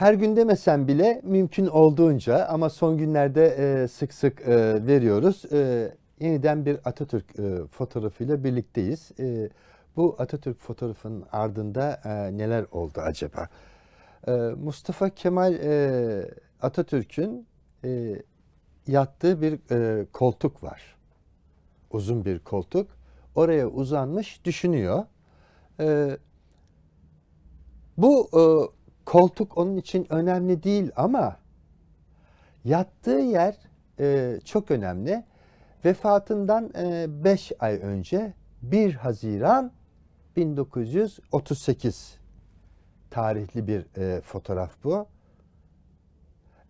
her gün demesem bile mümkün olduğunca ama son günlerde e, sık sık e, veriyoruz. E, yeniden bir Atatürk e, fotoğrafıyla birlikteyiz. E, bu Atatürk fotoğrafının ardında e, neler oldu acaba? E, Mustafa Kemal e, Atatürk'ün e, yattığı bir e, koltuk var. Uzun bir koltuk. Oraya uzanmış düşünüyor. E, bu e, koltuk onun için önemli değil ama yattığı yer e, çok önemli. Vefatından 5 ay önce 1 Haziran 1938 tarihli bir e, fotoğraf bu.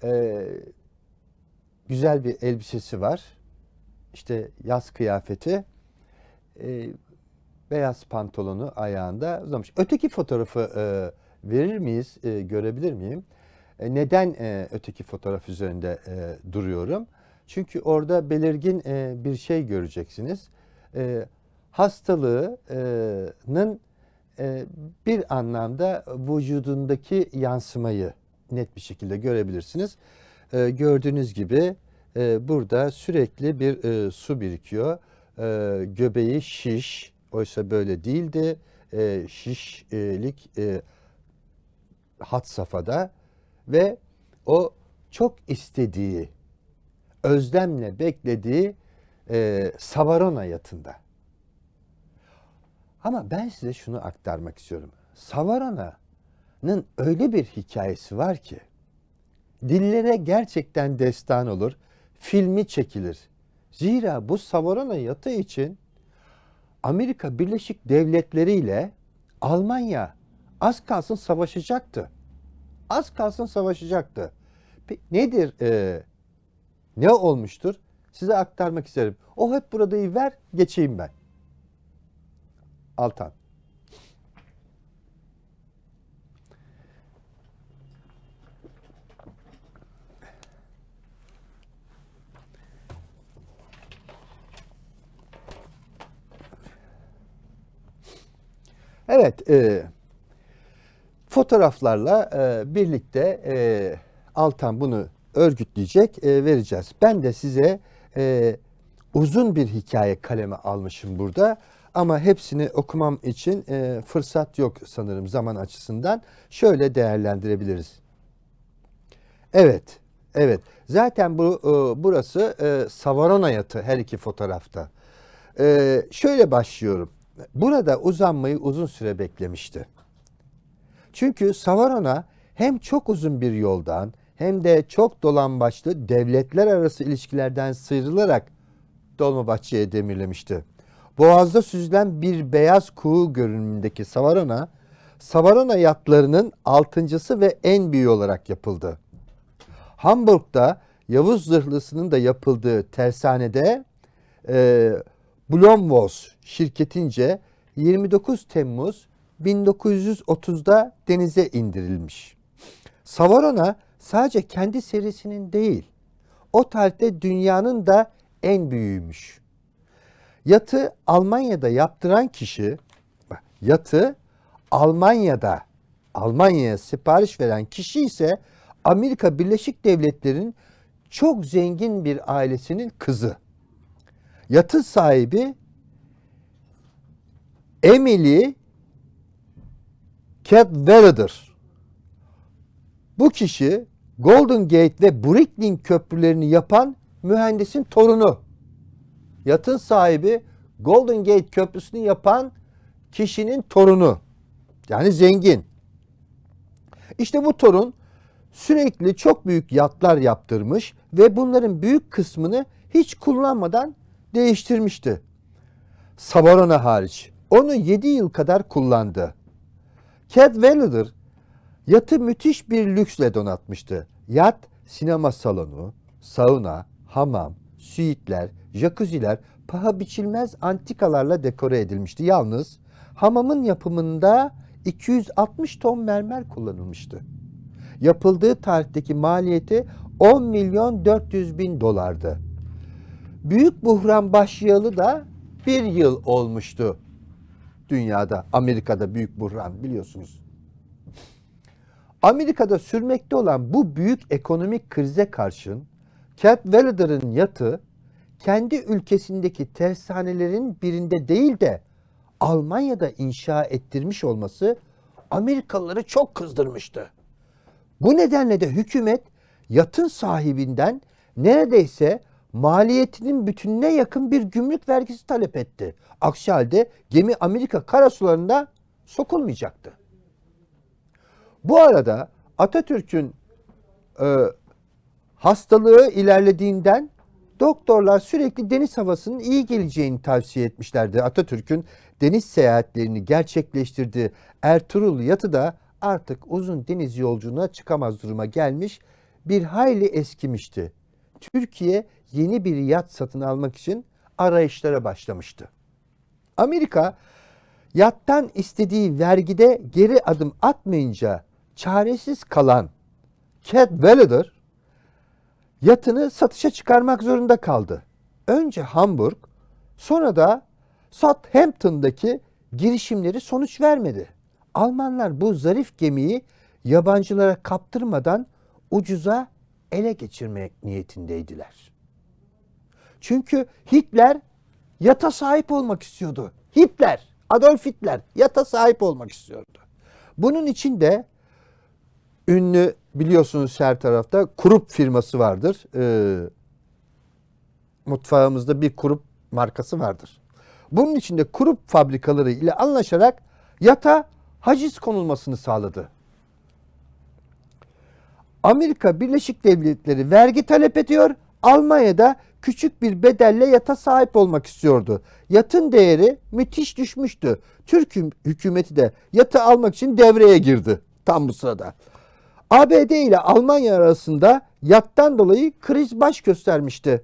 E, güzel bir elbisesi var. İşte yaz kıyafeti. E, beyaz pantolonu ayağında uzamış. Öteki fotoğrafı e, verir miyiz, e, görebilir miyim? E, neden e, öteki fotoğraf üzerinde e, duruyorum? Çünkü orada belirgin e, bir şey göreceksiniz. E, hastalığının e, bir anlamda vücudundaki yansımayı net bir şekilde görebilirsiniz. E, gördüğünüz gibi e, burada sürekli bir e, su birikiyor. E, göbeği şiş, oysa böyle değildi. E, şişlik e, hat safhada ve o çok istediği, özlemle beklediği e, Savarona yatında. Ama ben size şunu aktarmak istiyorum. Savarona'nın öyle bir hikayesi var ki dillere gerçekten destan olur, filmi çekilir. Zira bu Savarona yatı için Amerika Birleşik Devletleri ile Almanya az kalsın savaşacaktı. Az kalsın savaşacaktı. Nedir? E, ne olmuştur? Size aktarmak isterim. O hep buradayı ver, geçeyim ben. Altan. Evet, e, fotoğraflarla e, birlikte e, Altan bunu örgütleyecek, e, vereceğiz. Ben de size e, uzun bir hikaye kaleme almışım burada. Ama hepsini okumam için e, fırsat yok sanırım zaman açısından. Şöyle değerlendirebiliriz. Evet, evet. Zaten bu e, burası e, Savarona yatı her iki fotoğrafta. E, şöyle başlıyorum. Burada uzanmayı uzun süre beklemişti. Çünkü Savarona hem çok uzun bir yoldan hem de çok dolambaçlı devletler arası ilişkilerden sıyrılarak Dolmabahçe'ye demirlemişti. Boğazda süzülen bir beyaz kuğu görünümündeki Savarona, Savarona yatlarının altıncısı ve en büyüğü olarak yapıldı. Hamburg'da Yavuz Zırhlısı'nın da yapıldığı tersanede e, Blomvos şirketince 29 Temmuz 1930'da denize indirilmiş. Savarona sadece kendi serisinin değil, o tarihte dünyanın da en büyüğüymüş. Yatı Almanya'da yaptıran kişi, yatı Almanya'da Almanya'ya sipariş veren kişi ise Amerika Birleşik Devletleri'nin çok zengin bir ailesinin kızı. Yatın sahibi Emily Cadwallader. Bu kişi Golden Gate ve Brooklyn köprülerini yapan mühendisin torunu. Yatın sahibi Golden Gate köprüsünü yapan kişinin torunu. Yani zengin. İşte bu torun sürekli çok büyük yatlar yaptırmış ve bunların büyük kısmını hiç kullanmadan değiştirmişti. Savarona hariç. Onu 7 yıl kadar kullandı. Cadwallader yatı müthiş bir lüksle donatmıştı. Yat sinema salonu, sauna, hamam, suitler, jacuzziler paha biçilmez antikalarla dekore edilmişti. Yalnız hamamın yapımında 260 ton mermer kullanılmıştı. Yapıldığı tarihteki maliyeti 10 milyon 400 bin dolardı. Büyük buhran başlayalı da bir yıl olmuştu dünyada, Amerika'da büyük buhran biliyorsunuz. Amerika'da sürmekte olan bu büyük ekonomik krize karşın Cadwallader'ın yatı kendi ülkesindeki tersanelerin birinde değil de Almanya'da inşa ettirmiş olması Amerikalıları çok kızdırmıştı. Bu nedenle de hükümet yatın sahibinden neredeyse maliyetinin bütününe yakın bir gümrük vergisi talep etti. Aksi halde gemi Amerika karasularında sokulmayacaktı. Bu arada Atatürk'ün e, hastalığı ilerlediğinden doktorlar sürekli deniz havasının iyi geleceğini tavsiye etmişlerdi. Atatürk'ün deniz seyahatlerini gerçekleştirdiği Ertuğrul yatı da artık uzun deniz yolculuğuna çıkamaz duruma gelmiş, bir hayli eskimişti. Türkiye yeni bir yat satın almak için arayışlara başlamıştı. Amerika yattan istediği vergide geri adım atmayınca çaresiz kalan Cadwallader yatını satışa çıkarmak zorunda kaldı. Önce Hamburg, sonra da Southampton'daki girişimleri sonuç vermedi. Almanlar bu zarif gemiyi yabancılara kaptırmadan ucuza ele geçirmek niyetindeydiler. Çünkü Hitler yata sahip olmak istiyordu. Hitler, Adolf Hitler yata sahip olmak istiyordu. Bunun için de ünlü biliyorsunuz her tarafta Krupp firması vardır. Ee, mutfağımızda bir Krupp markası vardır. Bunun için de Krupp fabrikaları ile anlaşarak yata haciz konulmasını sağladı. Amerika Birleşik Devletleri vergi talep ediyor. Almanya'da küçük bir bedelle yata sahip olmak istiyordu. Yatın değeri müthiş düşmüştü. Türk hü- hükümeti de yatı almak için devreye girdi tam bu sırada. ABD ile Almanya arasında yattan dolayı kriz baş göstermişti.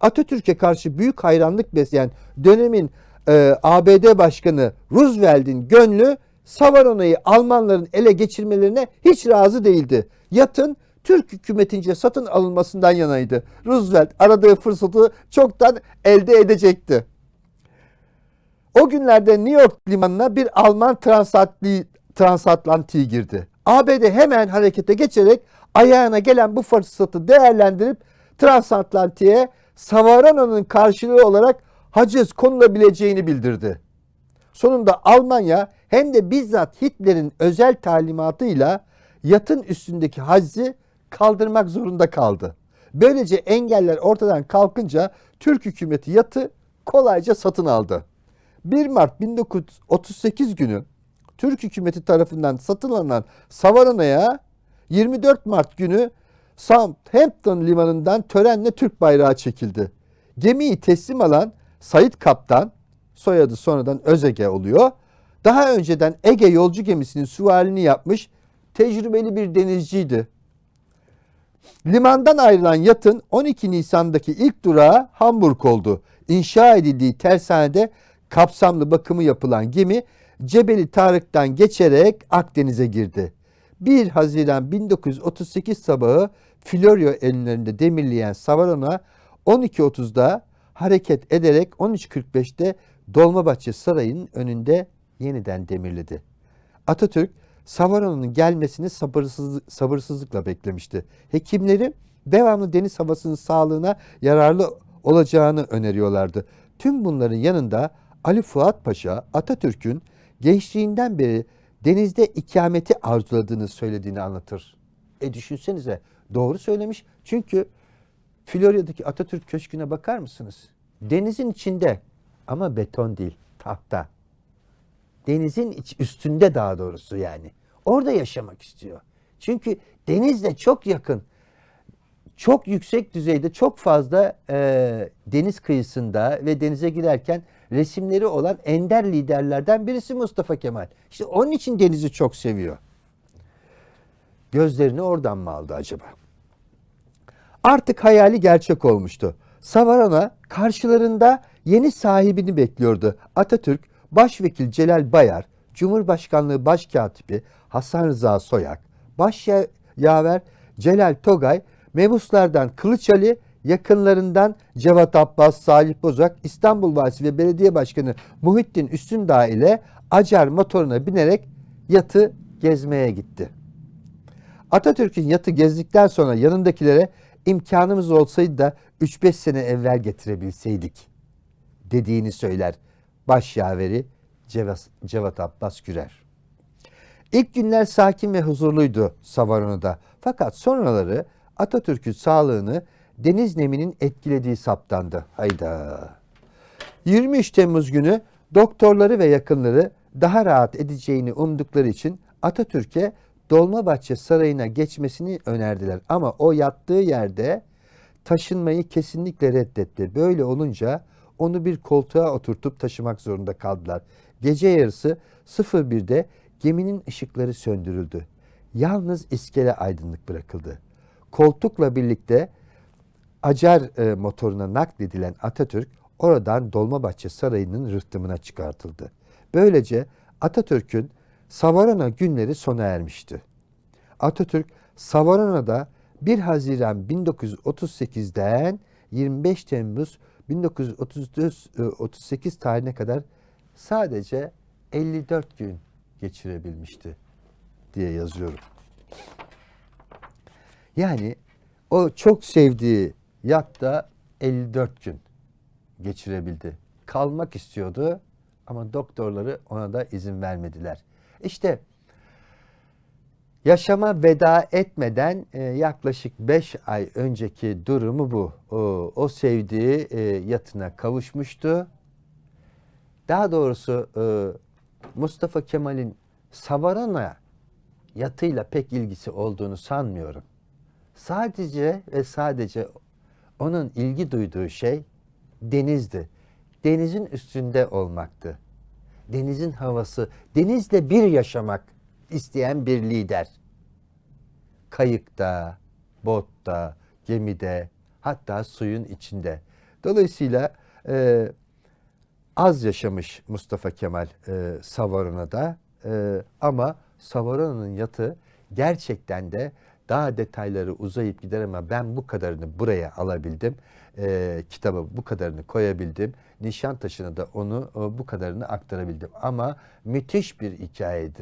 Atatürk'e karşı büyük hayranlık besleyen dönemin e, ABD Başkanı Roosevelt'in gönlü Savarona'yı Almanların ele geçirmelerine hiç razı değildi. Yatın Türk hükümetince satın alınmasından yanaydı. Roosevelt aradığı fırsatı çoktan elde edecekti. O günlerde New York limanına bir Alman transatli, transatlantiği girdi. ABD hemen harekete geçerek ayağına gelen bu fırsatı değerlendirip transatlantiğe Savarona'nın karşılığı olarak haciz konulabileceğini bildirdi. Sonunda Almanya hem de bizzat Hitler'in özel talimatıyla yatın üstündeki hacizi kaldırmak zorunda kaldı. Böylece engeller ortadan kalkınca Türk hükümeti yatı kolayca satın aldı. 1 Mart 1938 günü Türk hükümeti tarafından satın alınan Savarona'ya 24 Mart günü Southampton limanından törenle Türk bayrağı çekildi. Gemiyi teslim alan Sayit Kaptan, soyadı sonradan Özege oluyor. Daha önceden Ege yolcu gemisinin süvarini yapmış tecrübeli bir denizciydi. Limandan ayrılan yatın 12 Nisan'daki ilk durağı Hamburg oldu. İnşa edildiği tersanede kapsamlı bakımı yapılan gemi Cebeli Tarık'tan geçerek Akdeniz'e girdi. 1 Haziran 1938 sabahı Florio enlerinde demirleyen Savarona 12.30'da hareket ederek 13.45'te Dolmabahçe Sarayı'nın önünde yeniden demirledi. Atatürk Savarona'nın gelmesini sabırsızlık, sabırsızlıkla beklemişti. Hekimleri devamlı deniz havasının sağlığına yararlı olacağını öneriyorlardı. Tüm bunların yanında Ali Fuat Paşa Atatürk'ün gençliğinden beri denizde ikameti arzuladığını söylediğini anlatır. E düşünsenize doğru söylemiş. Çünkü Florya'daki Atatürk Köşkü'ne bakar mısınız? Denizin içinde ama beton değil, tahta. Denizin iç, üstünde daha doğrusu yani. Orada yaşamak istiyor. Çünkü denizle çok yakın, çok yüksek düzeyde çok fazla e, deniz kıyısında ve denize girerken resimleri olan ender liderlerden birisi Mustafa Kemal. İşte onun için denizi çok seviyor. Gözlerini oradan mı aldı acaba? Artık hayali gerçek olmuştu. Savarona karşılarında yeni sahibini bekliyordu. Atatürk, Başvekil Celal Bayar, Cumhurbaşkanlığı Başkatibi Hasan Rıza Soyak, Başyaver Celal Togay, mebuslardan Kılıç Ali, yakınlarından Cevat Abbas, Salih Bozak, İstanbul Valisi ve Belediye Başkanı Muhittin Üstündağ ile Acar motoruna binerek yatı gezmeye gitti. Atatürk'ün yatı gezdikten sonra yanındakilere imkanımız olsaydı da 3-5 sene evvel getirebilseydik dediğini söyler başyaveri Cevat, Abbas Gürer. İlk günler sakin ve huzurluydu Savaronu'da. Fakat sonraları Atatürk'ün sağlığını deniz neminin etkilediği saptandı. Hayda. 23 Temmuz günü doktorları ve yakınları daha rahat edeceğini umdukları için Atatürk'e Dolmabahçe Sarayı'na geçmesini önerdiler. Ama o yattığı yerde taşınmayı kesinlikle reddetti. Böyle olunca onu bir koltuğa oturtup taşımak zorunda kaldılar. Gece yarısı 01'de geminin ışıkları söndürüldü. Yalnız iskele aydınlık bırakıldı. Koltukla birlikte Acar e, motoruna nakledilen Atatürk oradan Dolmabahçe Sarayı'nın rıhtımına çıkartıldı. Böylece Atatürk'ün Savarona günleri sona ermişti. Atatürk Savarona'da 1 Haziran 1938'den 25 Temmuz 1938 tarihine kadar sadece 54 gün geçirebilmişti diye yazıyorum. Yani o çok sevdiği yatta 54 gün geçirebildi. Kalmak istiyordu ama doktorları ona da izin vermediler. İşte yaşama veda etmeden e, yaklaşık 5 ay önceki durumu bu. O, o sevdiği e, yatına kavuşmuştu. Daha doğrusu e, Mustafa Kemal'in Savarana yatıyla pek ilgisi olduğunu sanmıyorum. Sadece ve sadece onun ilgi duyduğu şey denizdi. Denizin üstünde olmaktı. Denizin havası, denizle bir yaşamak isteyen bir lider. Kayıkta, botta, gemide, hatta suyun içinde. Dolayısıyla e, az yaşamış Mustafa Kemal e, Savarona'da e, ama Savarona'nın yatı gerçekten de daha detayları uzayıp gider ama ben bu kadarını buraya alabildim. E, kitaba bu kadarını koyabildim. Nişantaşı'na da onu e, bu kadarını aktarabildim. Ama müthiş bir hikayedir.